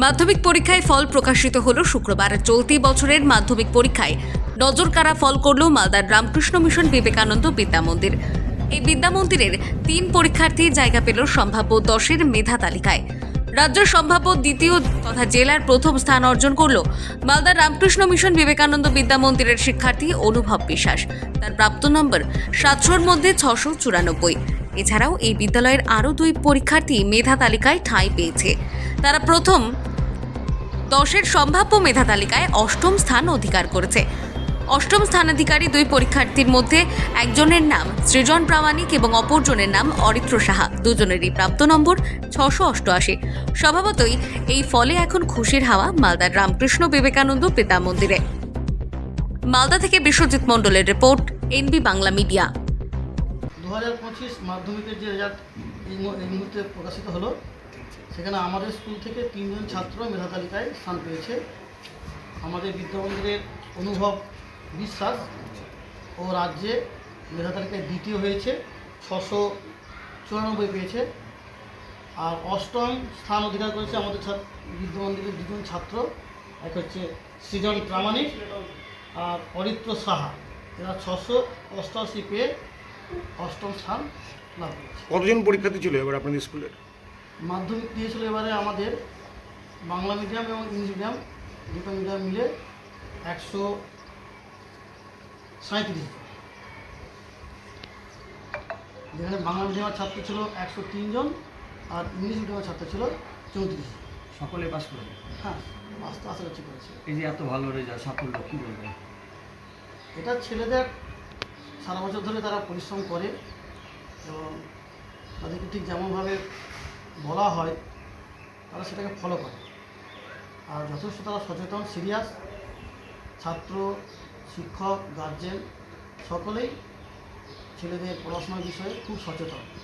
মাধ্যমিক পরীক্ষায় ফল প্রকাশিত হল শুক্রবার। চলতি বছরের মাধ্যমিক পরীক্ষায় নজর কাড়া ফল করল মালদার রামকৃষ্ণ মিশন বিবেকানন্দ বিদ্যা মন্দির। এই বিদ্যা মন্দিরের তিন পরীক্ষার্থী জায়গা পেল সম্ভাব্য দশের মেধা তালিকায়। রাজ্যের সম্ভাব্য দ্বিতীয় তথা জেলার প্রথম স্থান অর্জন করল মালদার রামকৃষ্ণ মিশন বিবেকানন্দ বিদ্যা মন্দিরের শিক্ষার্থী অনুভব বিশ্বাস। তার প্রাপ্ত নম্বর সাতশোর মধ্যে ছশো চুরানব্বই। এছাড়াও এই বিদ্যালয়ের আরও দুই পরীক্ষার্থী মেধা তালিকায় ঠাঁই পেয়েছে। তারা প্রথম দশের সম্ভাব্য মেধা তালিকায় অষ্টম স্থান অধিকার করেছে। অষ্টম স্থানাধিকারী দুই পরীক্ষার্থীর মধ্যে একজনের নাম সৃজন প্রামাণিক এবং অপরজনের নাম অরিত্র সাহা। দুজনেরই প্রাপ্ত নম্বর ছশো অষ্টআশি। স্বভাবতই এই ফলে এখন খুশির হাওয়া মালদার রামকৃষ্ণ বিবেকানন্দ পিতা মন্দিরে। মালদা থেকে বিশ্বজিৎ মণ্ডলের রিপোর্ট, এনবি বাংলা মিডিয়া। দু হাজার পঁচিশ মাধ্যমিকের যে রেজাল্ট এই মুহূর্তে প্রকাশিত হলো সেখানে আমাদের স্কুল থেকে তিনজন ছাত্র মেধা তালিকায় স্থান পেয়েছে। আমাদের বিদ্যামন্দিরের অনুভব বিশ্বাস ও রাজ্যে মেধা তালিকায় দ্বিতীয় হয়েছে, ছশো চুরানব্বই পেয়েছে। আর অষ্টম স্থান অধিকার করেছে আমাদের ছাত্র বিদ্যামন্দিরের দুজন ছাত্র। এক হচ্ছে সৃজন প্রামাণিক আর অরিত্র সাহা। এরা ছশো অষ্টআশি পেয়ে অষ্টম স্থান লাভ করেছে। কতজন পরীক্ষার্থী ছিল এবার আপনাদের স্কুলের? মাধ্যমিক দিয়েছিল এবারে আমাদের বাংলা মিডিয়াম এবং ইংলিশ মিডিয়াম দুটো মিডিয়াম মিলে একশো সাঁত্রিশ যেখানে বাংলা মিডিয়ামের ছাত্র ছিল একশো জন আর ইংলিশ মিডিয়ামের ছাত্র ছিল চৌত্রিশ সকলে পাস করে হ্যাঁ আস্তে আশা করছি করেছে। এই যে এত ভালো রেজাল্ট সাফল্য কী বলবে? এটা ছেলেদের সারা বছর ধরে তারা পরিশ্রম করে এবং তাদেরকে ঠিক যেমনভাবে বলা হয়, তারা সেটাকে ফলো করে। আর যথেষ্ট তারা সচেতন সিরিয়াস ছাত্র, শিক্ষক গার্জেন সকলেই ছেলেদের পড়াশোনার বিষয়ে খুব সচেতন।